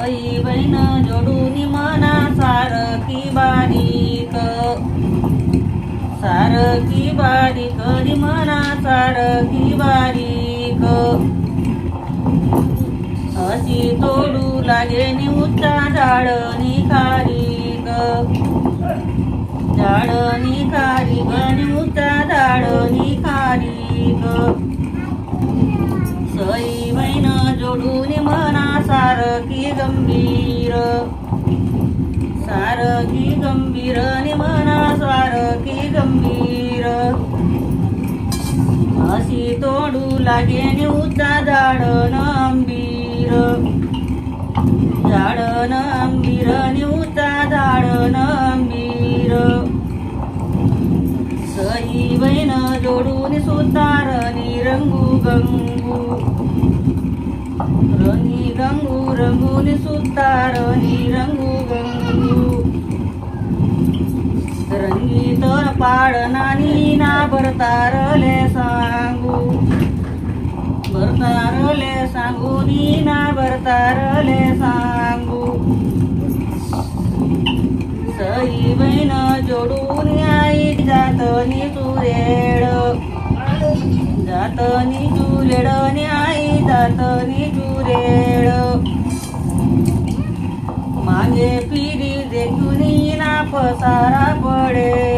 सई बहीण जोडून मना सारखी बारीक. सारखी बारीक नि मना सारखी बारीक. अशी तोडू लागे नि उच्चा झाडणी खारीक. झाडणी खारीक नि उच्चा झाडणी खारीक. सई बहीण जोडून मना सारखी गंभीर सारखी गंभीर नि म्हणा सारखी गंभीर अशी तोडू लागे नि उच्चा झाडण अंबीर। झाडण अंबीर नि उच्चा झाडण अंबीर। सई बहीण जोडून सुतारणी रंगू गंगू। रंगू रंगून सुतारणी रंगू गंगू रंगी तर ना भरतारले सांगू. भरतारले सांगू नी ना भरतारले सांगू. सई बहीण जोडून आई जातनी तुरेड जातनी तुरेड नि जातनी ना पसारा